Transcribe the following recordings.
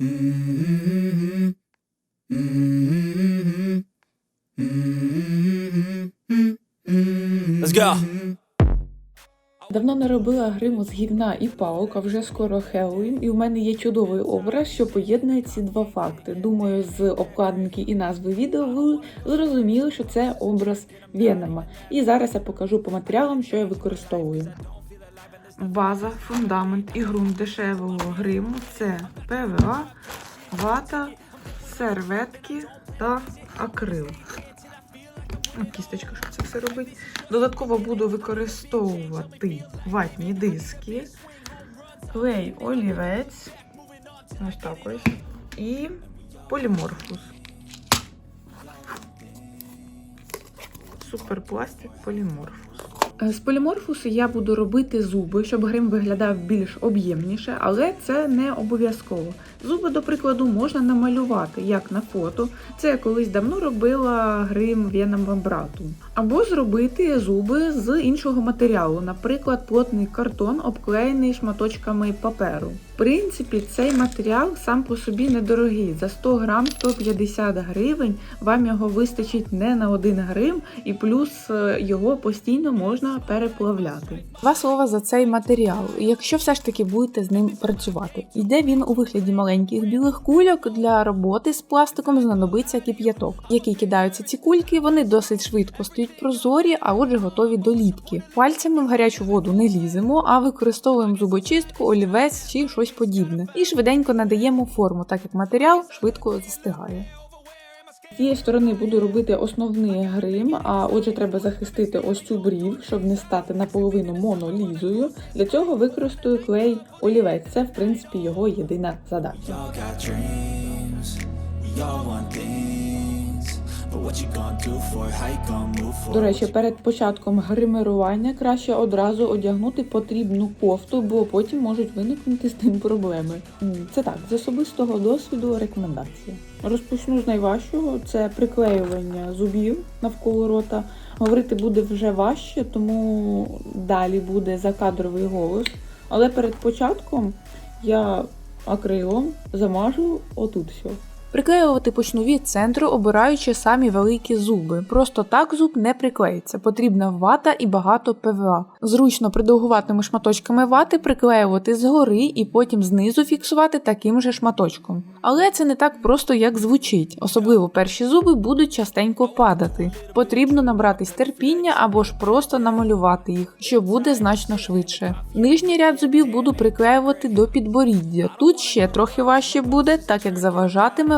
Let's go. Давно не робила гриму з гівна і палок, а вже скоро Хеллоуін, і у мене є чудовий образ, що поєднує ці два факти. Думаю, з обкладинки і назви відео ви зрозуміли, що це образ Венома. І зараз я покажу по матеріалам, що я використовую. База, фундамент і ґрунт дешевого гриму це ПВА, вата, серветки та акрил. Кісточка, щоб це все робить. Додатково буду використовувати ватні диски, клей олівець, ось так ось, і поліморфус. Суперпластик поліморфус. Е, З поліморфусу я буду робити зуби, щоб грим виглядав більш об'ємніше, але це не обов'язково. Зуби, до прикладу, можна намалювати, як на фото. Це я колись давно робила грим веном брату. Або зробити зуби з іншого матеріалу, наприклад, плотний картон, обклеєний шматочками паперу. В принципі, цей матеріал сам по собі недорогий. За 100 грам 150 гривень вам його вистачить не на один грим, і плюс е, його постійно можна переплавляти. Два слова за цей матеріал, якщо все ж таки будете з ним працювати. Йде він у вигляді маленьких білих кульок. Для роботи з пластиком знадобиться кип'яток, який кидаються ці кульки. Вони досить швидко стають прозорі, а отже готові до ліпки. Пальцями в гарячу воду не ліземо, а використовуємо зубочистку, олівець чи щось подібне. І швиденько надаємо форму, так як матеріал швидко застигає. Цієї сторони буду робити основний грим, а отже, треба захистити ось цю брів, щоб не стати наполовину монолізою. Для цього використаю клей олівець. Це, в принципі, його єдина задача. До речі, перед початком гримирування краще одразу одягнути потрібну кофту, бо потім можуть виникнути з тим проблеми. Це так, з особистого досвіду рекомендація. Розпочну з найважчого це приклеювання зубів навколо рота. Говорити буде вже важче, тому далі буде закадровий голос. Але перед початком я акрилом замажу отут все. Приклеювати почну від центру, обираючи самі великі зуби. Просто так зуб не приклеїться. Потрібна вата і багато ПВА. Зручно придовгуватими шматочками вати приклеювати згори і потім знизу фіксувати таким же шматочком. Але це не так просто, як звучить. Особливо перші зуби будуть частенько падати. Потрібно набратись терпіння або ж просто намалювати їх, що буде значно швидше. Нижній ряд зубів буду приклеювати до підборіддя. Тут ще трохи важче буде, так як заважатиме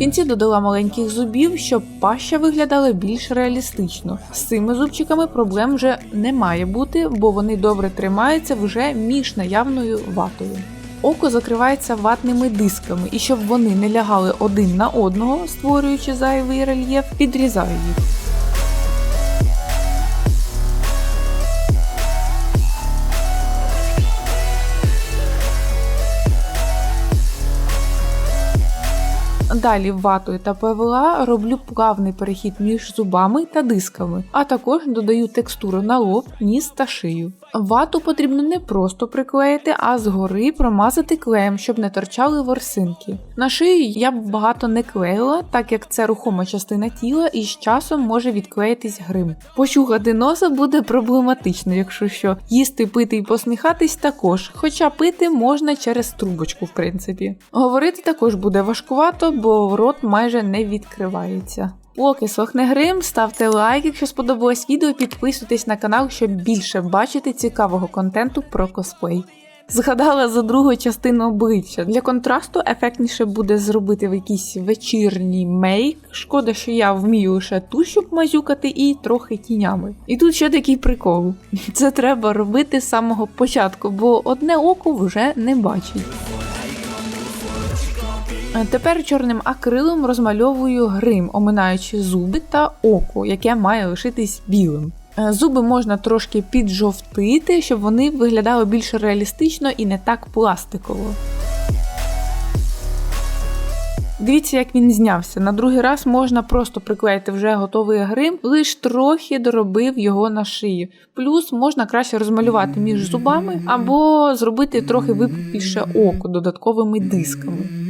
Кінці додала маленьких зубів, щоб паща виглядала більш реалістично. З цими зубчиками проблем вже не має бути, бо вони добре тримаються вже між наявною ватою. Око закривається ватними дисками, і щоб вони не лягали один на одного, створюючи зайвий рельєф, підрізаю їх. Далі ватою та ПВА роблю плавний перехід між зубами та дисками, а також додаю текстуру на лоб, ніс та шию. Вату потрібно не просто приклеїти, а згори промазати клеєм, щоб не торчали ворсинки. На шию я б багато не клеїла, так як це рухома частина тіла і з часом може відклеїтись грим. Пощухати носа буде проблематично, якщо що. Їсти, пити і посміхатись також, хоча пити можна через трубочку, в принципі. Говорити також буде важкувато, бо рот майже не відкривається. Поки сохне грим, ставте лайк, якщо сподобалось відео, підписуйтесь на канал, щоб більше бачити цікавого контенту про косплей. Згадала за другу частину обличчя. Для контрасту ефектніше буде зробити в якийсь вечірній мейк. Шкода, що я вмію лише тушю мазюкати і трохи тінями. І тут ще такий прикол. Це треба робити з самого початку, бо одне око вже не бачить. Тепер чорним акрилом розмальовую грим, оминаючи зуби та око, яке має лишитись білим. Е, Зуби можна трошки піджовтити, щоб вони виглядали більш реалістично і не так пластиково. Дивіться, як він знявся. На другий раз можна просто приклеїти вже готовий грим, лиш трохи доробив його на шию. Плюс можна краще розмалювати між зубами або зробити трохи випукліше око додатковими дисками.